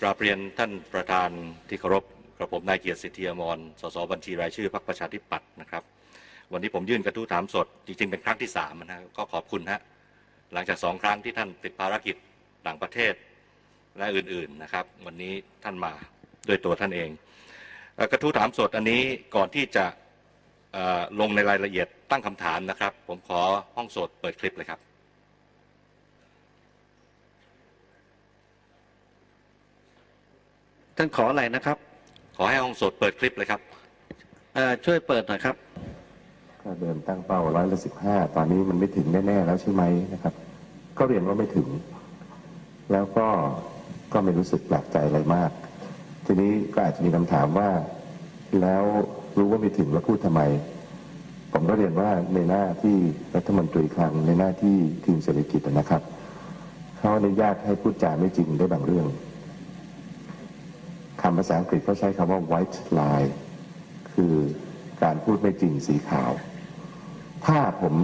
กราบเรียนท่านประธานที่เคารพกระผมนายเกียรติสิทธิอมรสสบัญชีรายชื่อพรรคประชาธิปัตย์นะครับ วันนี้ผมยื่นกระทู้ถามสด จริงๆ เป็นครั้งที่สามนะก็ขอบคุณฮะหลังจากสองครั้งที่ท่านติดภารกิจต่างประเทศและอื่นๆนะครับ วันนี้ท่านมาด้วยตัวท่านเอง กระทู้ถามสดอันนี้ก่อนที่จะลงในรายละเอียดตั้งคำถามนะครับ ผมขอห้องสดเปิดคลิปเลยครับ ท่านขออะไรนะครับขอให้ห้องสดเปิดคลิปเลยครับเอ่อช่วยเปิดหน่อยครับก็เดินตั้งเป้าร้อยละสิบห้าตอนนี้มันไม่ถึงแน่ๆแล้วใช่ไหมนะครับ ก็เรียนว่าไม่ถึง แล้วก็ก็ไม่รู้สึกแปลกใจอะไรมาก ทีนี้ก็อาจจะมีคำถามว่า แล้วรู้ว่าไม่ถึงแล้วพูดทำไม ผมก็เรียนว่าในหน้าที่รัฐมนตรีคลังในหน้าที่ทีมเศรษฐกิจนะครับเขาอนุญาตให้พูดจาไม่จริงได้บางเรื่อง คำภาษาอังกฤษเขาใช้คำว่า white lie คือการพูดไม่จริงสีขาว ถ้าผม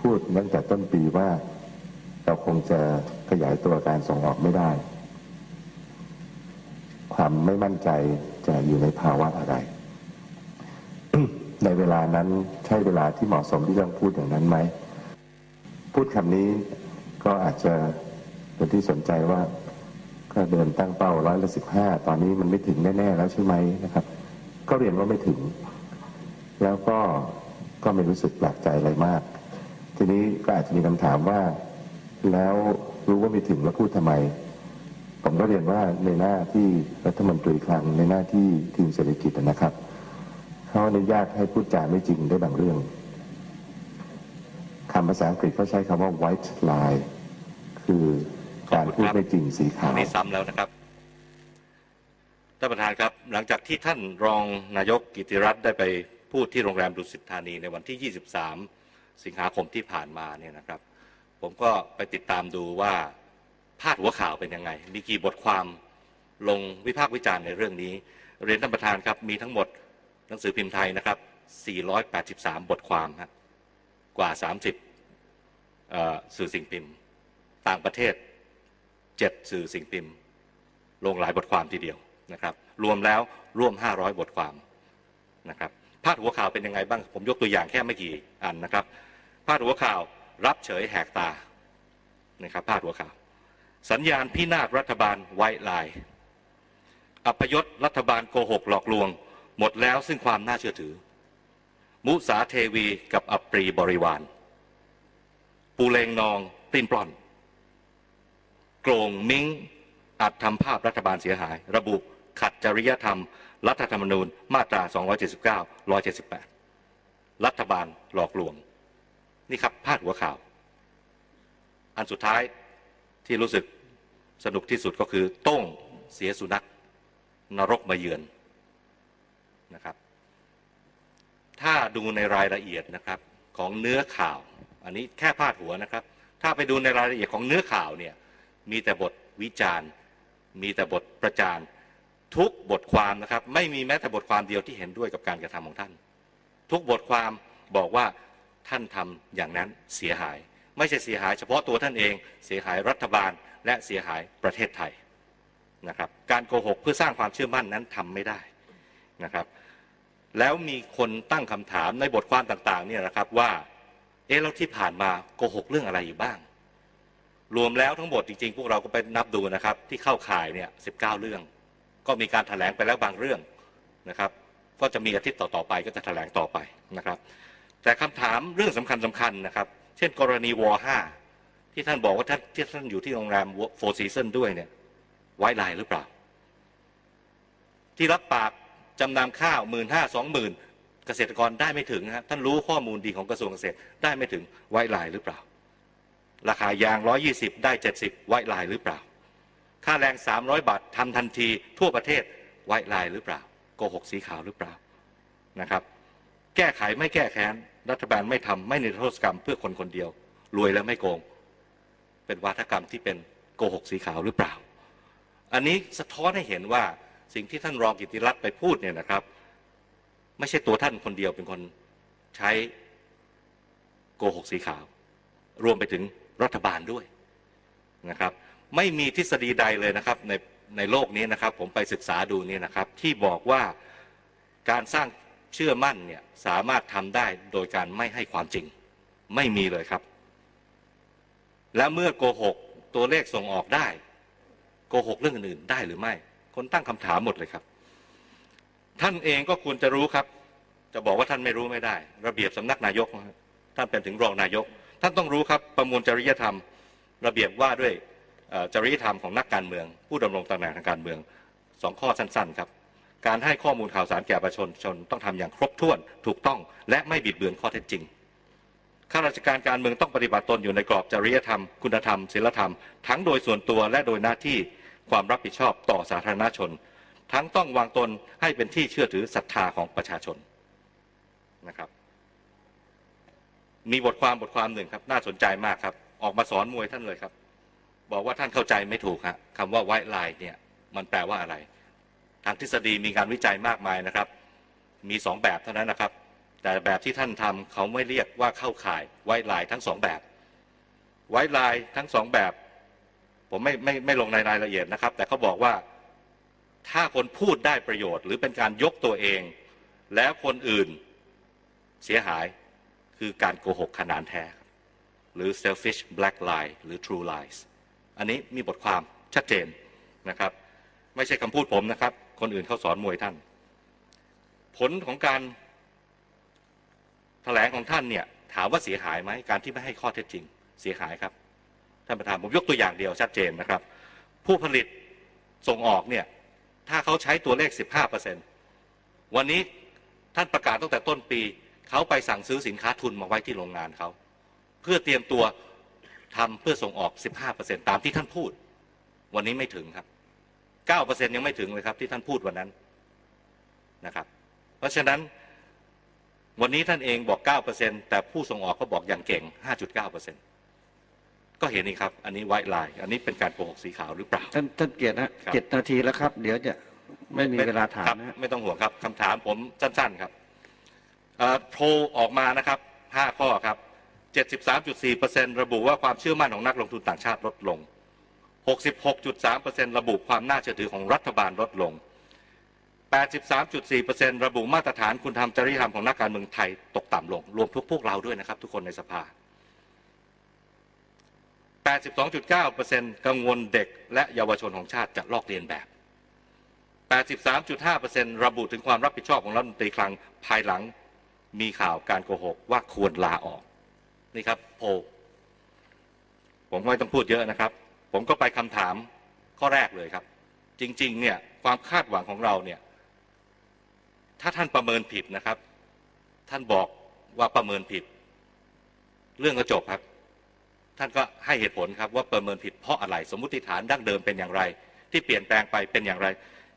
พูดตั้งแต่ต้นปีว่าเราคงจะขยายตัวการส่งออกไม่ได้ ความไม่มั่นใจจะอยู่ในภาวะอะไร ในเวลานั้นใช่เวลาที่เหมาะสมที่จะพูดอย่างนั้นไหม พูดคำนี้ก็อาจจะเป็นที่สนใจว่า ก็เดินตั้งเป้าร้อยละสิบห้าตอนนี้มันไม่ถึงแน่ ๆ แล้วใช่ไหมนะครับ ก็เรียนว่าไม่ถึง แล้วก็ก็ไม่รู้สึกแปลกใจอะไรมาก ทีนี้ก็อาจจะมีคำถามว่า แล้วรู้ว่าไม่ถึงแล้วพูดทำไม ผมก็เรียนว่าในหน้าที่รัฐมนตรีคลังในหน้าที่ทีมเศรษฐกิจนะครับเขาอนุญาตให้พูดจาไม่จริงได้บางเรื่องคำภาษาอังกฤษเขาใช้คำว่า white lie คือ การพูดไม่จริงสีขาอัวนนี้ซ้ำแล้วนะครับท่านประธานครับ หลังจากที่ท่านรองนายกกิติรัตน์ได้ไปพูดที่โรงแรมดุสิตธานีในวันที่ 23 สิงหาคมที่ผ่านมาเนี่ยนะครับ ผมก็ไปติดตามดูว่าพาดหัวข่าวเป็นยังไง มีกี่บทความลงวิพากษ์วิจารณ์ในเรื่องนี้ เรียนท่านประธานครับ มีทั้งหมดหนังสือพิมพ์ไทยนะครับ 483 บทความฮะกว่า 30เอ่อสื่อสิ่งพิมพ์ ต่างประเทศ เจ็ดสื่อสิ่งพิมพ์ ลงหลายบทความทีเดียวนะครับ รวมแล้วร่วม 500 บทความนะครับพาดหัวข่าวเป็นยังไงบ้าง ผมยกตัวอย่างแค่ไม่กี่อันนะครับพาดหัวข่าวรับเฉยแหกตานะครับพาดหัวข่าว สัญญาณพินาศรัฐบาลไว้ลายอัปยศรัฐบาลโกหกหลอกลวง หมดแล้วซึ่งความน่าเชื่อถือ มุสาเทวีกับอัปรีบริวาร ปูเลงนองปลิ้นปลอน โกรงมิงอาจทำภาพรัฐบาลเสียหาย ระบุขัดจริยธรรม รัฐธรรมนูญ มาตรา 279 178 รัฐบาลหลอกลวง นี่ครับพาดหัวข่าว อันสุดท้ายที่รู้สึกสนุกที่สุดก็คือต้องเสียสุนัขนรกมาเยือนนะครับ ถ้าดูในรายละเอียดนะครับของเนื้อข่าว อันนี้แค่พาดหัวนะครับ ถ้าไปดูในรายละเอียดของเนื้อข่าวเนี่ย มีแต่บทวิจารณ์ มีแต่บทประจานทุกบทความนะครับ ไม่มีแม้แต่บทความเดียวที่เห็นด้วยกับการกระทำของท่าน ทุกบทความบอกว่าท่านทำอย่างนั้นเสียหาย ไม่ใช่เสียหายเฉพาะตัวท่านเอง เสียหายรัฐบาล และเสียหายประเทศไทยนะครับ การโกหกเพื่อสร้างความเชื่อมั่นนั้นทำไม่ได้นะครับ แล้วมีคนตั้งคำถามในบทความต่างๆเนี่ยนะครับว่า เอ๊ะแล้วที่ผ่านมาโกหกเรื่องอะไรอยู่บ้าง รวมแล้วทั้งหมดจริงๆ พวกเราก็ไปนับดูนะครับ ที่เข้าข่ายเนี่ย19เรื่อง ก็มีการถแถลงไปแล้วบางเรื่องนะครับ ก็จะมีอาทิตย์ต่อๆไปก็จะถแถลงต่อไปนะครับ แต่คำถามเรื่องสำคัญสำคัญนะครับ เช่น กรณีวอ5ที่ท่านบอกว่าท่านที่ท่านอยู่ที่โรงแรมโฟร์ซีซันด้วยเนี่ยไว้ลายหรือเปล่า ที่รับปากจำนำข้าวหมื่นห้าสองหมื่นเกษตรกรได้ไม่ถึงนะฮะท่านรู้ข้อมูลดีของกระทรวงเกษตรได้ไม่ถึงไว้ลายหรือเปล่า ราคายาง 120 ได้ 70 ไว้ลายหรือเปล่า ค่าแรง 300 บาททำทันทีทั่วประเทศไว้ลายหรือเปล่า โกหกสีขาวหรือเปล่านะครับ แก้ไขไม่แก้แค้น รัฐบาลไม่ทำไม่นิรโทษกรรมเพื่อคนคนเดียว รวยแล้วไม่โกง เป็นวาทกรรมที่เป็นโกหกสีขาวหรือเปล่า อันนี้สะท้อนให้เห็นว่าสิ่งที่ท่านรองกิติรัตน์ไปพูดเนี่ยนะครับ ไม่ใช่ตัวท่านคนเดียวเป็นคนใช้โกหกสีขาว รวมไปถึง รัฐบาลด้วยนะครับ ไม่มีทฤษฎีใดเลยนะครับในในโลกนี้นะครับ ผมไปศึกษาดูนี่นะครับ ที่บอกว่าการสร้างเชื่อมั่นเนี่ยสามารถทำได้โดยการไม่ให้ความจริง ไม่มีเลยครับ และเมื่อโกหกตัวเลขส่งออกได้ โกหกเรื่องอื่นๆได้หรือไม่ คนตั้งคำถามหมดเลยครับ ท่านเองก็ควรจะรู้ครับ จะบอกว่าท่านไม่รู้ไม่ได้ ระเบียบสำนักนายก ท่านเป็นถึงรองนายก ท่านต้องรู้ครับประมวลจริยธรรม ระเบียบว่าด้วยจริยธรรมของนักการเมือง ผู้ดำรงตำแหน่งทางการเมืองสองข้อสั้นๆครับการให้ข้อมูลข่าวสารแก่ประชาชนต้องทำอย่างครบถ้วนถูกต้อง และไม่บิดเบือนข้อเท็จจริงข้าราชการการเมืองต้องปฏิบัติตนอยู่ในกรอบจริยธรรม คุณธรรมศีลธรรม ทั้งโดยส่วนตัวและโดยหน้าที่ความรับผิดชอบต่อสาธารณชน ทั้งต้องวางตนให้เป็นที่เชื่อถือศรัทธาของประชาชนนะครับ มีบทความบทความหนึ่งครับ น่าสนใจมากครับ ออกมาสอนมวยท่านเลยครับ บอกว่าท่านเข้าใจไม่ถูกฮะคำว่าไวท์ไลน์เนี่ย มันแปลว่าอะไร ทางทฤษฎีมีการวิจัยมากมายนะครับ มีสองแบบเท่านั้นนะครับ แต่แบบที่ท่านทำเขาไม่เรียกว่าเข้าข่ายไวท์ไลน์ทั้งสองแบบ ไวท์ไลน์ทั้งสองแบบ ผมไม่ไม่ไม่ลงในรายละเอียดนะครับ แต่เขาบอกว่าถ้าคนพูดได้ประโยชน์ หรือเป็นการยกตัวเอง แล้วคนอื่นเสียหาย คือการโกหกขนานแท้ หรือ selfish black lie หรือ true lies อันนี้มีบทความชัดเจนนะครับ ไม่ใช่คำพูดผมนะครับ คนอื่นเขาสอนมวยท่าน ผลของการแถลงของท่านเนี่ย ถามว่าเสียหายไหมการที่ไม่ให้ข้อเท็จจริง เสียหายครับท่านประธานผมยกตัวอย่างเดียวชัดเจนนะครับ ผู้ผลิตส่งออกเนี่ย ถ้าเขาใช้ตัวเลข 15%วันนี้ท่านประกาศตั้งแต่ต้นปี เขาไปสั่งซื้อสินค้าทุนมาไว้ที่โรงงานเขา เพื่อเตรียมตัวทำเพื่อส่งออก 15%ตามที่ท่านพูด วันนี้ไม่ถึงครับ 9%ยังไม่ถึงเลยครับที่ท่านพูดวันนั้นนะครับ เพราะฉะนั้นวันนี้ท่านเองบอก 9%แต่ผู้ส่งออกก็บอกอย่างเก่ง 5.9%ก็เห็นนี่ครับ อันนี้ไวท์ไลน์อันนี้เป็นการโกหกสีขาวหรือเปล่า ท่านท่านเกียรตินะครับเจ็ดนาทีแล้วครับ เดี๋ยวจะไม่มีเวลาถามครับนะฮะไม่ต้องห่วงครับคำถามผมสั้น ๆ ครับเอ่อ โพลออกมานะครับ 5 ข้อครับ 73.4%ระบุว่าความเชื่อมั่นของนักลงทุนต่างชาติลดลง 66.3%ระบุความน่าเชื่อถือของรัฐบาลลดลง 83.4%ระบุมาตรฐานคุณธรรมจริยธรรมของนักการเมืองไทยตกต่ำลง รวมทุกพวกเราด้วยนะครับ ทุกคนในสภา 82.9%กังวลเด็กและเยาวชนของชาติจะลอกเลียนแบบ 83.5%ระบุถึงความรับผิดชอบของรัฐมนตรีคลังภายหลัง มีข่าวการโกหกว่าควรลาออก นี่ครับโพลผมไม่ต้องพูดเยอะนะครับ ผมก็ไปคำถามข้อแรกเลยครับ จริง ๆ เนี่ยความคาดหวังของเราเนี่ย ถ้าท่านประเมินผิดนะครับ ท่านบอกว่าประเมินผิด เรื่องก็จบครับ ท่านก็ให้เหตุผลครับว่าประเมินผิดเพราะอะไร สมมติฐานดั้งเดิมเป็นอย่างไร ที่เปลี่ยนแปลงไปเป็นอย่างไร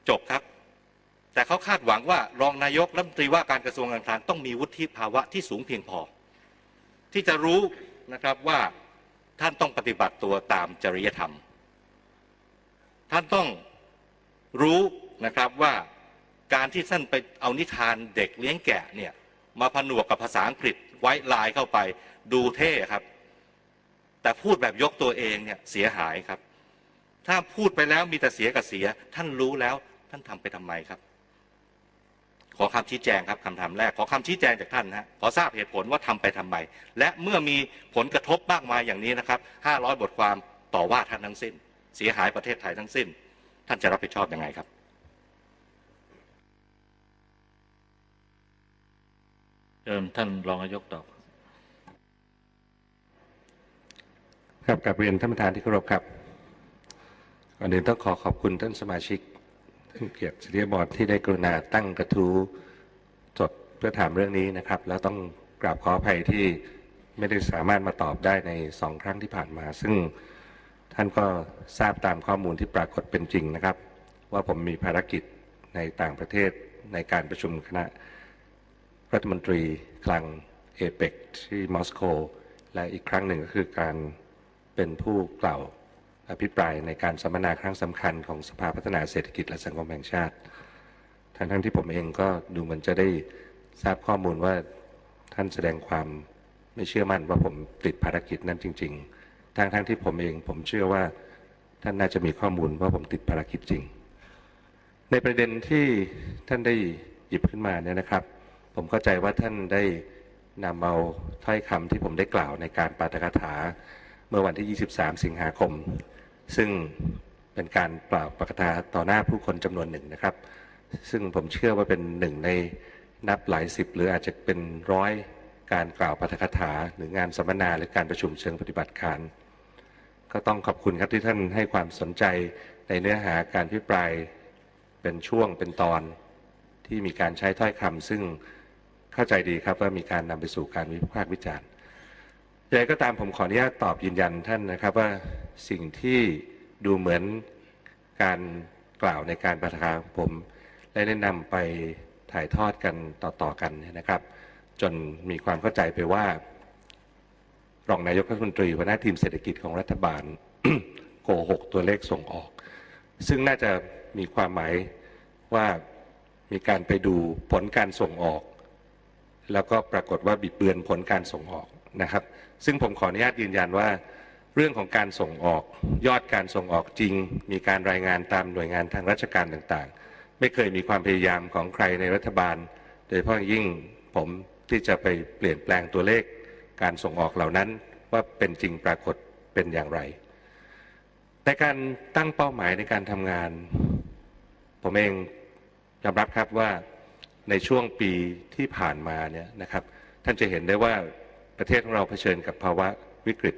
จบครับ แต่เขาคาดหวังว่ารองนายกรัฐมนตรีว่าการกระทรวงการคลังต้องมีวุฒิภาวะที่สูงเพียงพอ ที่จะรู้นะครับว่าท่านต้องปฏิบัติตัวตามจริยธรรม ท่านต้องรู้นะครับว่าการที่ท่านไปเอานิทานเด็กเลี้ยงแกะเนี่ยมาผนวกกับภาษาอังกฤษไว้ลายเข้าไปดูเท่ครับ แต่พูดแบบยกตัวเองเนี่ยเสียหายครับ ถ้าพูดไปแล้วมีแต่เสียกับเสีย ท่านรู้แล้วท่านทำไปทำไมครับ ขอคำชี้แจงครับคำถามแรกขอคำชี้แจงจากท่านนะฮะขอทราบเหตุผลว่าทำไปทำไมและเมื่อมีผลกระทบมากมายอย่างนี้นะครับ 500 บทความต่อว่าท่านทั้งสิ้น เสียหายประเทศไทยทั้งสิ้น ท่านจะรับผิดชอบยังไงครับเชิญท่านรองนายกตอบครับกลับเรียนท่านประธานที่เคารพครับก่อนอื่นต้องขอขอบคุณท่านสมาชิกท่าน เกียรติสิริบอดที่ได้กรุณาตั้งกระทู้จดเพื่อถามเรื่องนี้นะครับ แล้วต้องกราบขออภัยที่ไม่ได้สามารถมาตอบได้ในสองครั้งที่ผ่านมา ซึ่งท่านก็ทราบตามข้อมูลที่ปรากฏเป็นจริงนะครับ ว่าผมมีภารกิจในต่างประเทศในการประชุมคณะรัฐมนตรีคลังเอเปกที่มอสโก และอีกครั้งหนึ่งก็คือการเป็นผู้กล่าว อภิปรายในการสัมมนาครั้งสำคัญของสภาพัฒนาเศรษฐกิจและสังคมแห่งชาติ ทั้งทั้งที่ผมเองก็ดูเหมือนจะได้ทราบข้อมูลว่าท่านแสดงความไม่เชื่อมั่นว่าผมติดภารกิจนั้นจริง ๆ ทั้งทั้งที่ผมเองผมเชื่อว่าท่านน่าจะมีข้อมูลว่าผมติดภารกิจจริง ในประเด็นที่ท่านได้หยิบขึ้นมาเนี่ยนะครับ ผมเข้าใจว่าท่านได้นำเอาถ้อยคำที่ผมได้กล่าวในการปาฐกถาเมื่อวันที่ 23 สิงหาคม ซึ่งเป็นการกล่าวปากถาต่อหน้าผู้คนจำนวนหนึ่งนะครับ ซึ่งผมเชื่อว่าเป็นหนึ่งในนับหลายสิบหรืออาจจะเป็นร้อยการกล่าวปาฐกถาหรืองานสัมมนาหรือการประชุมเชิงปฏิบัติการ ก็ต้องขอบคุณครับที่ท่านให้ความสนใจในเนื้อหาการพิปรายเป็นช่วงเป็นตอนที่มีการใช้ถ้อยคำซึ่งเข้าใจดีครับว่ามีการนำไปสู่การวิพากษ์วิจารณ์อย่างไรก็ตามผมขออนุญาตตอบยืนยันท่านนะครับว่า สิ่งที่ดูเหมือนการกล่าวในการประทาของผม และแนะนำไปถ่ายทอดกันต่อๆกันเนี่ยนะครับ จนมีความเข้าใจไปว่า รองนายกรัฐมนตรีหัวหน้าทีมเศรษฐกิจของรัฐบาลโกหกตัวเลขส่งออก ซึ่งน่าจะมีความหมายว่ามีการไปดูผลการส่งออก แล้วก็ปรากฏว่าบิดเบือนผลการส่งออกนะครับ ซึ่งผมขออนุญาตยืนยันว่า เรื่องของการส่งออกยอดการส่งออกจริง มีการรายงานตามหน่วยงานทางราชการต่างๆ ไม่เคยมีความพยายามของใครในรัฐบาล โดยเฉพาะยิ่งผมที่จะไปเปลี่ยนแปลงตัวเลข การส่งออกเหล่านั้นว่าเป็นจริงปรากฏเป็นอย่างไรในการตั้งเป้าหมายในการทำงาน ผมเองยอมรับครับว่าในช่วงปีที่ผ่านมาเนี่ยนะครับ ท่านจะเห็นได้ว่าประเทศของเราเผชิญกับภาวะวิกฤต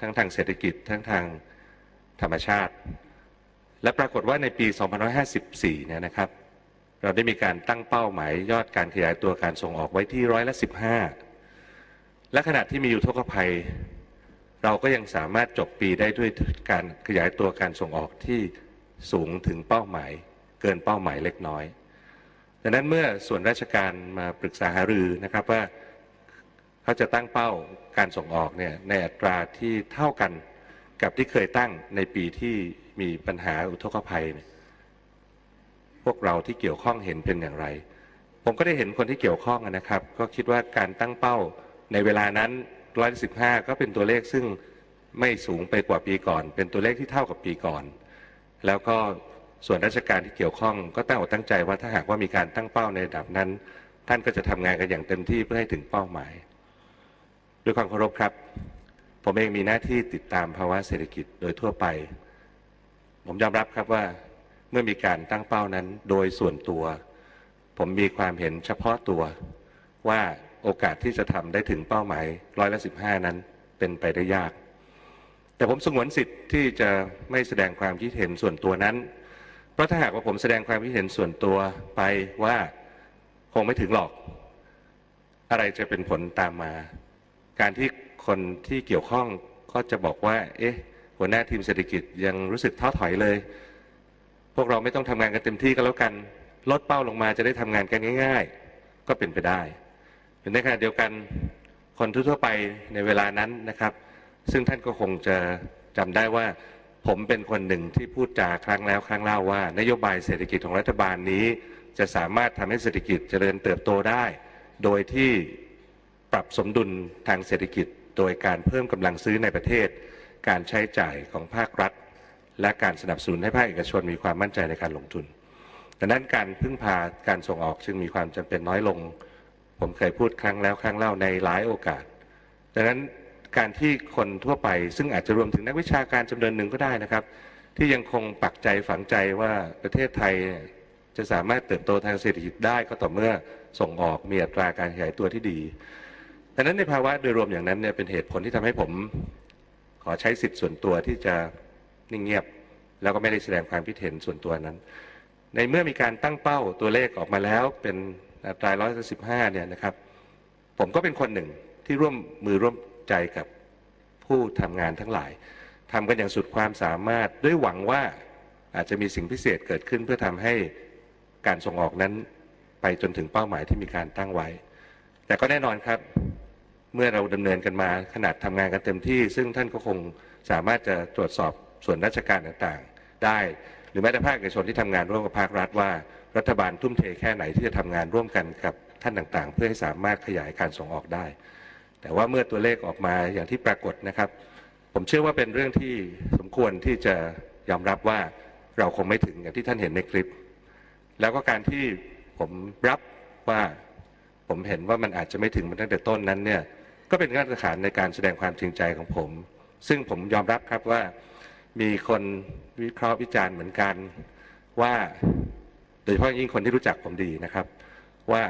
ทั้งทางเศรษฐกิจ ทั้งทางธรรมชาติ และปรากฏว่าในปี 2554 เนี่ยนะครับ เราได้มีการตั้งเป้าหมายยอดการขยายตัวการส่งออกไว้ที่ร้อยละ 15 และขณะที่มีอยู่ทกภัย เราก็ยังสามารถจบปีได้ด้วยการขยายตัวการส่งออกที่สูงถึงเป้าหมายเกินเป้าหมายเล็กน้อยดังนั้นเมื่อส่วนราชการมาปรึกษาหารือนะครับว่า เขาจะตั้งเป้าการส่งออกเนี่ยในอัตราที่เท่ากันกับที่เคยตั้งในปีที่มีปัญหาอุทกภัยเนี่ยพวกเราที่เกี่ยวข้องเห็นเป็นอย่างไร ผมก็ได้เห็นคนที่เกี่ยวข้องนะครับ ก็คิดว่าการตั้งเป้าในเวลานั้นร้อยสิบห้าก็เป็นตัวเลขซึ่งไม่สูงไปกว่าปีก่อน เป็นตัวเลขที่เท่ากับปีก่อน แล้วก็ส่วนราชการที่เกี่ยวข้อง ก็ตั้งอกตั้งใจว่าถ้าหากว่ามีการตั้งเป้าในระดับนั้น ท่านก็จะทำงานกันอย่างเต็มที่เพื่อให้ถึงเป้าหมาย ด้วยความเคารพครับ ผมเองมีหน้าที่ติดตามภาวะเศรษฐกิจโดยทั่วไป ผมยอมรับครับว่าเมื่อมีการตั้งเป้านั้นโดยส่วนตัว ผมมีความเห็นเฉพาะตัวว่าโอกาสที่จะทำได้ถึงเป้าหมายร้อยละสิบห้านั้นเป็นไปได้ยาก แต่ผมสงวนสิทธิ์ที่จะไม่แสดงความคิดเห็นส่วนตัวนั้น เพราะถ้าหากว่าผมแสดงความคิดเห็นส่วนตัวไปว่าคงไม่ถึงหรอก อะไรจะเป็นผลตามมา การที่คนที่เกี่ยวข้องก็จะบอกว่า เอ๊ะ หัวหน้าทีมเศรษฐกิจยังรู้สึกท้อถอยเลย พวกเราไม่ต้องทำงานกันเต็มที่ก็แล้วกัน ลดเป้าลงมาจะได้ทำงานกันง่าย ๆ ก็เป็นไปได้ในขณะเดียวกันคนทั่วไปในเวลานั้นนะครับ ซึ่งท่านก็คงจะจำได้ว่า ผมเป็นคนหนึ่งที่พูดจาครั้งแล้วครั้งเล่าว่า นโยบายเศรษฐกิจของรัฐบาลนี้ จะสามารถทำให้เศรษฐกิจเจริญเติบโตได้ โดยที่ ปรับสมดุลทางเศรษฐกิจ โดยการเพิ่มกำลังซื้อในประเทศ การใช้จ่ายของภาครัฐ และการสนับสนุนให้ภาคเอกชนมีความมั่นใจในการลงทุน ดังนั้นการพึ่งพาการส่งออกจึงมีความจำเป็นน้อยลง ผมเคยพูดครั้งแล้วครั้งเล่าในหลายโอกาส ดังนั้นการที่คนทั่วไปซึ่งอาจจะรวมถึงนักวิชาการจำนวนหนึ่งก็ได้นะครับ ที่ยังคงปักใจฝังใจว่าประเทศไทยเนี่ยจะสามารถเติบโตทางเศรษฐกิจได้ก็ต่อเมื่อส่งออกมีอัตราการขยายตัวที่ดี ดังนั้นในภาวะโดยรวมอย่างนั้นเนี่ยเป็นเหตุผลที่ทำให้ผม ขอใช้สิทธิ์ส่วนตัวที่จะนิ่งเงียบ แล้วก็ไม่ได้แสดงความคิดเห็นส่วนตัวนั้น ในเมื่อมีการตั้งเป้าตัวเลขออกมาแล้วเป็นอัตราร้อยสิบห้าเนี่ยนะครับ ผมก็เป็นคนหนึ่งที่ร่วมมือร่วมใจกับผู้ทำงานทั้งหลายทำกันอย่างสุดความสามารถด้วยหวังว่าอาจจะมีสิ่งพิเศษเกิดขึ้นเพื่อทำให้การส่งออกนั้น ไปจนถึงเป้าหมายที่มีการตั้งไว้ แต่ก็แน่นอนครับ เมื่อเราดำเนินกันมาขนาดทำงานกันเต็มที่ ซึ่งท่านก็คงสามารถจะตรวจสอบส่วนราชการต่างๆ ได้ หรือแม้แต่ภาคเอกชนที่ทำงานร่วมกับภาครัฐว่า รัฐบาลทุ่มเทแค่ไหนที่จะทำงานร่วมกันกับท่านต่างๆ เพื่อให้สามารถขยายการส่งออกได้ แต่ว่าเมื่อตัวเลขออกมาอย่างที่ปรากฏนะครับผผมเชื่อว่าเป็นเรื่องที่สมควรที่จะยอมรับว่าเราคงไม่ถึงอย่างที่ท่านเห็นในคลิป แล้วก็การที่ผมรับว่าผมเห็นว่ามันอาจจะไม่ถึงมันตั้งแต่ต้นนั้นเนี่ย ก็เป็นมาตรฐานในการแสดงความจริงใจของผม ซึ่งผมยอมรับครับว่ามีคนวิเคราะห์วิจารณ์เหมือนกันว่าโดยเฉพาะยิ่งคนที่รู้จักผมดีนะครับ ว่า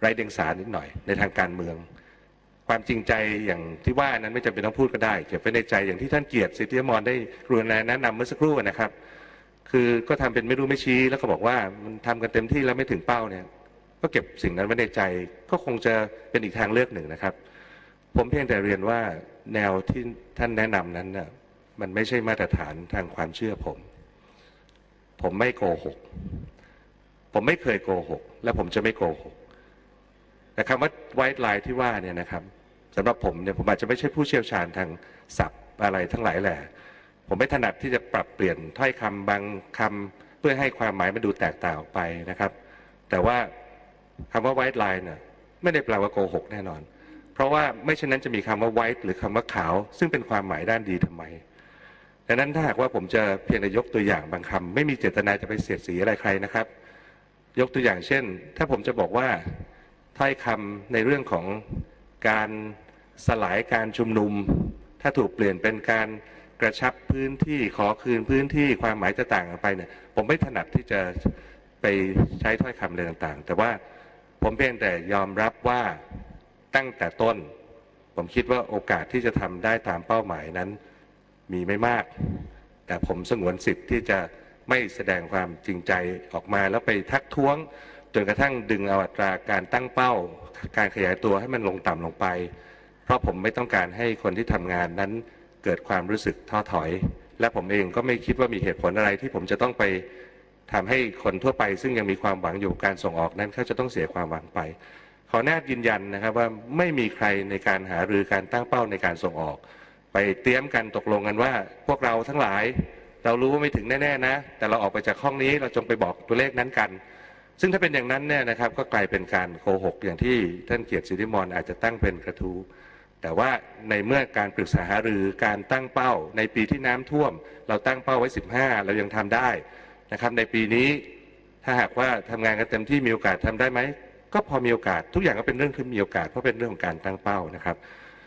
ไร้เดียงสานิดหน่อยในทางการเมือง ความจริงใจอย่างที่ว่านั้นไม่จำเป็นต้องพูดก็ได้เก็บไว้ในใจอย่างที่ท่านเกียรติสิทธิมรได้กรุณาแนะนำเมื่อสักครู่นะครับ คือก็ทำเป็นไม่รู้ไม่ชี้แล้วก็บอกว่ามันทำกันเต็มที่แล้วไม่ถึงเป้าเนี่ย ก็เก็บสิ่งนั้นไว้ในใจ ก็คงจะเป็นอีกทางเลือกหนึ่งนะครับ ผมเพียงแต่เรียนว่าแนวที่ท่านแนะนำนั้นน่ะมันไม่ใช่มาตรฐานทางความเชื่อผม ผมไม่โกหก ผมไม่เคยโกหก และผมจะไม่โกหกแต่คำว่าไวท์ไลน์ที่ว่าเนี่ยนะครับสำหรับผมเนี่ยผมอาจจะไม่ใช่ผู้เชี่ยวชาญทางศัพท์อะไรทั้งหลายแหละผมไม่ถนัดที่จะปรับเปลี่ยนถ้อยคำบางคำเพื่อให้ความหมายมันดูแตกต่างออกไปนะครับ แต่ว่า คำว่า white line เนี่ยไม่ได้แปลว่าโกหกแน่นอน เพราะว่าไม่เช่นนั้นจะมีคำว่า white หรือคำว่าขาว ซึ่งเป็นความหมายด้านดีทำไมดังนั้นถ้าหากว่าผมจะเพียงแต่ยกตัวอย่างบางคำไม่มีเจตนาจะไปเสียดสีอะไรใครนะครับ ยกตัวอย่างเช่น ถ้าผมจะบอกว่าถ้อยคำในเรื่องของการสลายการชุมนุม ถ้าถูกเปลี่ยนเป็นการกระชับพื้นที่ขอคืนพื้นที่ความหมายจะต่างกันไปเนี่ยผมไม่ถนัดที่จะไปใช้ถ้อยคำอะไรต่างๆ แต่ว่า ผมเพียงแต่ยอมรับว่าตั้งแต่ต้น ผมคิดว่าโอกาสที่จะทำได้ตามเป้าหมายนั้นมีไม่มาก แต่ผมสงวนสิทธิ์ที่จะไม่แสดงความจริงใจออกมาแล้วไปทักท้วง จนกระทั่งดึงเอาอัตราการตั้งเป้า การขยายตัวให้มันลงต่ำลงไป เพราะผมไม่ต้องการให้คนที่ทำงานนั้นเกิดความรู้สึกท้อถอย และผมเองก็ไม่คิดว่ามีเหตุผลอะไรที่ผมจะต้องไป ทำให้คนทั่วไปซึ่งยังมีความหวังอยู่การส่งออกนั้นเขาจะต้องเสียความหวังไปขอแนบยืนยันนะครับว่าไม่มีใครในการหารือการตั้งเป้าในการส่งออก ไปเตรียมกันตกลงกันว่า พวกเราทั้งหลาย เรารู้ว่าไม่ถึงแน่ๆนะ แต่เราออกไปจากห้องนี้เราจงไปบอกตัวเลขนั้นกัน ซึ่งถ้าเป็นอย่างนั้นเนี่ยนะครับก็กลายเป็นการโกหกอย่างที่ท่านเกียรติสิทธิมรอาจจะตั้งเป็นกระทู้แต่ว่าในเมื่อการปรึกษาหารือการตั้งเป้า ในปีที่น้ำท่วม เราตั้งเป้าไว้ 15 เรายังทำได้ นะครับในปีนี้ถ้าหากว่าทำงานกันเต็มที่มีโอกาสทำได้ไหมก็พอมีโอกาสทุกอย่างก็เป็นเรื่องที่มีโอกาสเพราะเป็นเรื่องของการตั้งเป้านะครับ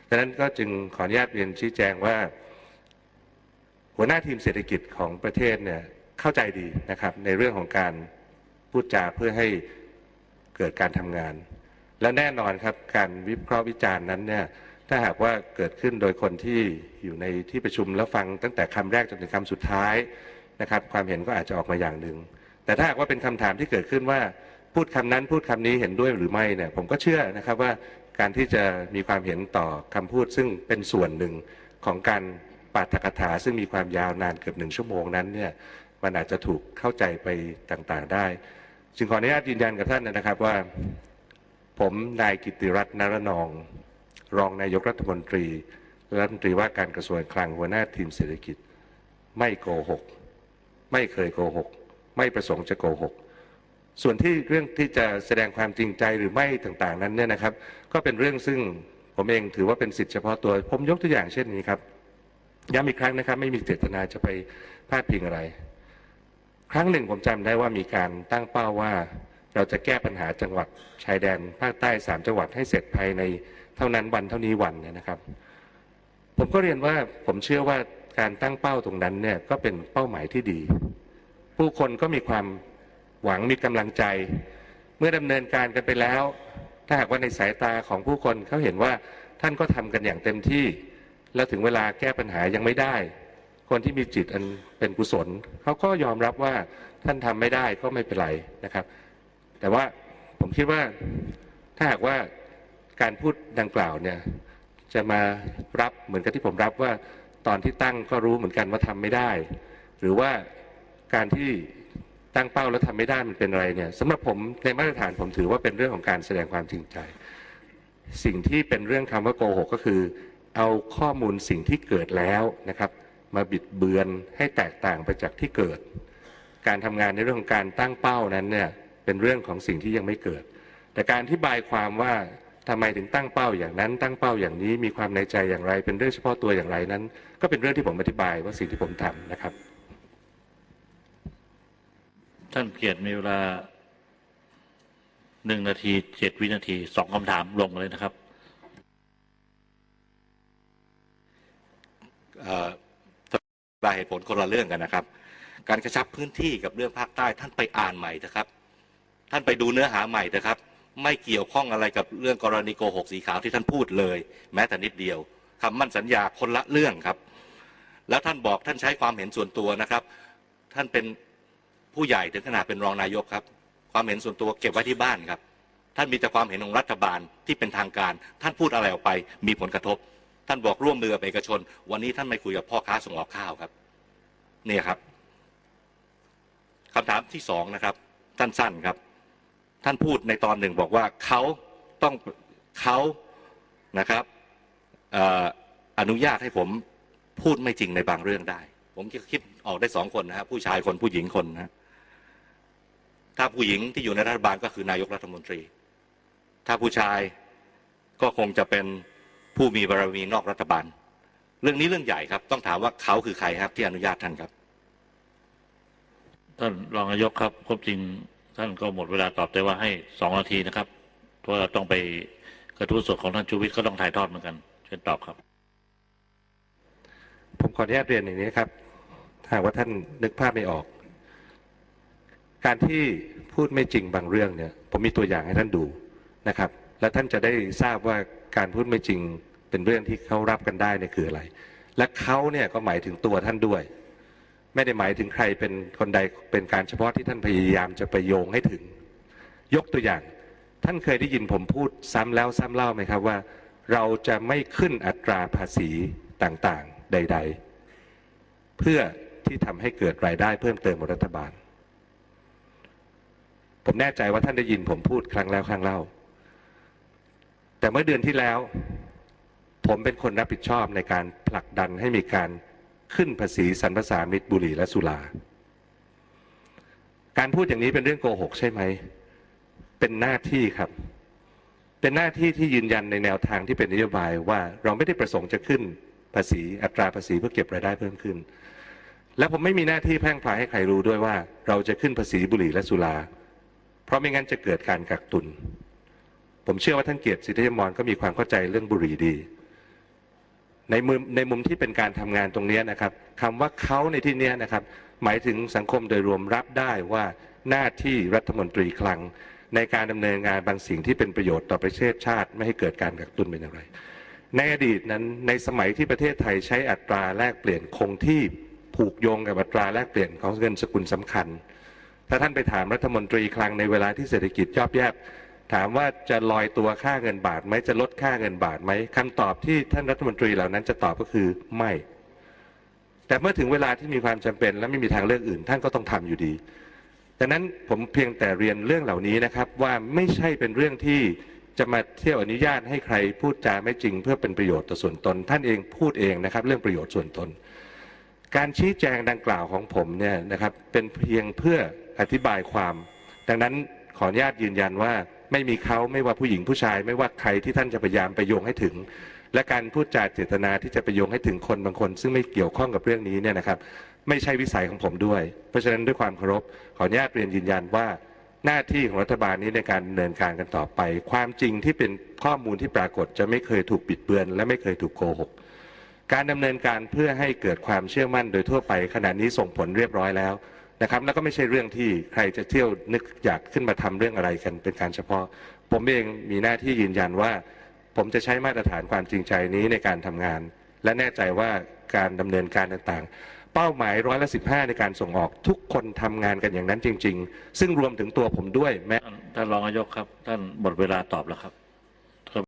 ดังนั้นก็จึงขออนุญาตเรียนชี้แจงว่า หัวหน้าทีมเศรษฐกิจของประเทศเนี่ยเข้าใจดีนะครับในเรื่องของการพูดจาเพื่อให้เกิดการทำงาน และแน่นอนครับการวิเคราะห์วิจารณ์นั้นเนี่ยถ้าหากว่าเกิดขึ้นโดยคนที่อยู่ในที่ประชุมแล้วฟังตั้งแต่คำแรกจนถึงคำสุดท้าย นะครับ ความเห็นก็อาจจะออกมาอย่างหนึ่งแต่ถ้าหากว่าเป็นคำถามที่เกิดขึ้นว่าพูดคำนั้นพูดคำนี้เห็นด้วยหรือไม่เนี่ยผมก็เชื่อนะครับว่าการที่จะมีความเห็นต่อคำพูด ซึ่งเป็นส่วนหนึ่งของการปาฐกถาซึ่งมีความยาวนานเกือบหนึ่งชั่วโมงนั้นเนี่ยมันอาจจะถูกเข้าใจไปต่างๆ ได้จึงขออนุญาตยืนยันกับท่านนะครับว่า ผมนายกิติรัตน์นรนอง รองนายกรัฐมนตรีรัฐมนตรีว่าการกระทรวงคลังหัวหน้าทีมเศรษฐกิจ ไม่โกหก ไม่เคยโกหก ไม่ประสงค์จะโกหก ส่วนที่เรื่องที่จะแสดงความจริงใจหรือไม่ต่างๆ นั้นเนี่ยนะครับ ก็เป็นเรื่องซึ่งผมเองถือว่าเป็นสิทธิเฉพาะตัว ผมยกตัวอย่างเช่นนี้ครับย้ำอีกครั้งนะครับ ไม่มีเจตนาจะไปพาดพิงอะไร ครั้งหนึ่งผมจำได้ว่ามีการตั้งเป้าว่า เราจะแก้ปัญหาจังหวัดชายแดนภาคใต้สามจังหวัดให้เสร็จภายในเท่านั้นวันเท่านี้วันเนี่ยนะครับ ผมก็เรียนว่าผมเชื่อว่า การตั้งเป้าตรงนั้นเนี่ยก็เป็นเป้าหมายที่ดี ผู้คนก็มีความหวังมีกำลังใจ เมื่อดำเนินการกันไปแล้ว ถ้าหากว่าในสายตาของผู้คนเขาเห็นว่าท่านก็ทำกันอย่างเต็มที่ แล้วถึงเวลาแก้ปัญหายังไม่ได้ คนที่มีจิตอันเป็นกุศลเขาก็ยอมรับว่าท่านทำไม่ได้ก็ไม่เป็นไรนะครับ แต่ว่าผมคิดว่าถ้าหากว่าการพูดดังกล่าวเนี่ยจะมารับเหมือนกับที่ผมรับว่า ตอนที่ตั้งก็รู้เหมือนกันว่าทำไม่ได้ หรือว่าการที่ตั้งเป้าแล้วทำไม่ได้มันเป็นอะไรเนี่ยสำหรับผมในมาตรฐานผมถือว่าเป็นเรื่องของการแสดงความจริงใจ สิ่งที่เป็นเรื่องคำว่าโกหกก็คือ เอาข้อมูลสิ่งที่เกิดแล้วนะครับ มาบิดเบือนให้แตกต่างไปจากที่เกิด การทำงานในเรื่องของการตั้งเป้านั้นเนี่ยเป็นเรื่องของสิ่งที่ยังไม่เกิด แต่การอธิบายความว่า ทำไมถึงตั้งเป้าอย่างนั้น ตั้งเป้าอย่างนี้มีความในใจอย่างไร เป็นเรื่องเฉพาะตัวอย่างไรนั้น ก็เป็นเรื่องที่ผมอธิบายว่าสิ่งที่ผมทำนะครับ ท่านเกียรติมีเวลาหนึ่งนาทีเจ็ดวินาทีสองคำถามลงมาเลยนะครับเอ่ออธิบายเหตุผลคนละเรื่องกันนะครับ การกระชับพื้นที่กับเรื่องภาคใต้ท่านไปอ่านใหม่เถอะครับ ท่านไปดูเนื้อหาใหม่เถอะครับ ไม่เกี่ยวข้องอะไรกับเรื่องกรณีโกหกสีขาวที่ท่านพูดเลย แม้แต่นิดเดียวคำมั่นสัญญาคนละเรื่องครับ แล้วท่านบอกท่านใช้ความเห็นส่วนตัวนะครับ ท่านเป็นผู้ใหญ่ถึงขนาดเป็นรองนายกครับ ความเห็นส่วนตัวเก็บไว้ที่บ้านครับ ท่านมีแต่ความเห็นของรัฐบาลที่เป็นทางการ ท่านพูดอะไรออกไป มีผลกระทบ ท่านบอกร่วมมือกับเอกชน วันนี้ท่านไม่คุยกับพ่อค้าส่งออกข้าวครับ เนี่ยครับคำถามที่สองนะครับสั้นๆครับ ท่านพูดในตอนหนึ่งบอกว่าเขาต้องเขานะครับออนุญาตให้ผมพูดไม่จริงในบางเรื่องได้ ผมคิดออกได้สองคนนะครับผู้ชายคนผู้หญิงคนนะถ้าผู้หญิงที่อยู่ในรัฐบาลก็คือนายกรัฐมนตรี ถ้าผู้ชายก็คงจะเป็นผู้มีบารมีนอกรัฐบาล เรื่องนี้เรื่องใหญ่ครับ ต้องถามว่าเขาคือใครครับที่อนุญาตท่านครับ ท่านรองนายกครับครบจริง ท่านก็หมดเวลาตอบแต่ว่าให้สองนาทีนะครับ เพราะว่าต้องไปกระทู้สดของท่านชูวิทย์ก็ต้องถ่ายทอดเหมือนกัน เชิญตอบครับ ผมขออนุญาตเรียนอย่างนี้ครับถ้าหากว่าท่านนึกภาพไม่ออก การที่พูดไม่จริงบางเรื่องเนี่ย ผมมีตัวอย่างให้ท่านดูนะครับ และท่านจะได้ทราบว่าการพูดไม่จริงเป็นเรื่องที่เขารับกันได้เนี่ยคืออะไร และเขาเนี่ยก็หมายถึงตัวท่านด้วย ไม่ได้หมายถึงใครเป็นคนใดเป็นการเฉพาะที่ท่านพยายามจะไปโยงให้ถึง ยกตัวอย่าง ท่านเคยได้ยินผมพูดซ้ำแล้วซ้ำเล่าไหมครับว่า เราจะไม่ขึ้นอัตราภาษีต่างๆ ใด ๆ เพื่อที่ทำให้เกิดรายได้เพิ่มเติมของรัฐบาล ผมแน่ใจว่าท่านได้ยินผมพูดครั้งแล้วครั้งเล่า แต่เมื่อเดือนที่แล้ว ผมเป็นคนรับผิดชอบในการผลักดันให้มีการ ขึ้นภาษีสรรพสามิตบุหรี่และสุรา การพูดอย่างนี้เป็นเรื่องโกหกใช่ไหม เป็นหน้าที่ครับ เป็นหน้าที่ที่ยืนยันในแนวทางที่เป็นนโยบายว่าเราไม่ได้ประสงค์จะขึ้นภาษีอัตราภาษีเพื่อเก็บรายได้เพิ่มขึ้น และผมไม่มีหน้าที่แพร่งพรายให้ใครรู้ด้วยว่า เราจะขึ้นภาษีบุหรี่และสุรา เพราะไม่งั้นจะเกิดการกักตุน ผมเชื่อว่าท่านเกียรติสิทธิยมรก็มีความเข้าใจเรื่องบุหรี่ดี ในมุมในมุมที่เป็นการทำงานตรงนี้นะครับคำว่าเขาในที่นี้นะครับหมายถึงสังคมโดยรวมรับได้ว่าหน้าที่รัฐมนตรีคลัง ในการดำเนินงานบางสิ่งที่เป็นประโยชน์ต่อประเทศชาติ ไม่ให้เกิดการกักตุนเป็นอย่างไร ในอดีตนั้นในสมัยที่ประเทศไทยใช้อัตราแลกเปลี่ยนคงที่ผูกโยงกับอัตราแลกเปลี่ยนของเงินสกุลสำคัญ ถ้าท่านไปถามรัฐมนตรีคลังในเวลาที่เศรษฐกิจยอบแยบ ถามว่าจะลอยตัวค่าเงินบาทไหมจะลดค่าเงินบาทไหมคำตอบที่ท่านรัฐมนตรีเหล่านั้นจะตอบก็คือไม่ แต่เมื่อถึงเวลาที่มีความจำเป็น และไม่มีทางเลือกอื่น ท่านก็ต้องทำอยู่ดีดังนั้นผมเพียงแต่เรียนเรื่องเหล่านี้นะครับ ว่าไม่ใช่เป็นเรื่องที่จะมาเที่ยวอนุญาตให้ใครพูดจาไม่จริง เพื่อเป็นประโยชน์ต่อส่วนตน ท่านเองพูดเองนะครับ เรื่องประโยชน์ส่วนตน การชี้แจงดังกล่าวของผมเนี่ยนะครับเป็นเพียงเพื่ออธิบายความ ดังนั้นขออนุญาตยืนยันว่าไม่มีเขาไม่ว่าผู้หญิงผู้ชาย ไม่ว่าใครที่ท่านจะพยายามไปโยงให้ถึง และการพูดจาเจตนาที่จะไปโยงให้ถึงคนบางคน ซึ่งไม่เกี่ยวข้องกับเรื่องนี้เนี่ยนะครับ ไม่ใช่วิสัยของผมด้วย เพราะฉะนั้นด้วยความเคารพขออนุญาตเรียนยืนยันว่า หน้าที่ของรัฐบาลนี้ในการดำเนินการกันต่อไป ความจริงที่เป็นข้อมูลที่ปรากฏจะไม่เคยถูกบิดเบือน และไม่เคยถูกโกหกการดำเนินการเพื่อให้เกิดความเชื่อมั่นโดยทั่วไปขณะนี้ส่งผลเรียบร้อยแล้ว นะครับแล้วก็ไม่ใช่เรื่องที่ใครจะเที่ยวนึกอยากขึ้นมาทำเรื่องอะไรกันเป็นการเฉพาะ ผมเองมีหน้าที่ยืนยันว่า ผมจะใช้มาตรฐานความจริงใจนี้ในการทำงาน และแน่ใจว่าการดำเนินการต่างๆ เป้าหมายร้อยละสิบห้าในการส่งออกทุกคนทำงานกันอย่างนั้นจริง ๆ ซึ่งรวมถึงตัวผมด้วยแม้ท่นท่านรองนายกครับ ท่านหมดเวลาตอบแล้วครับ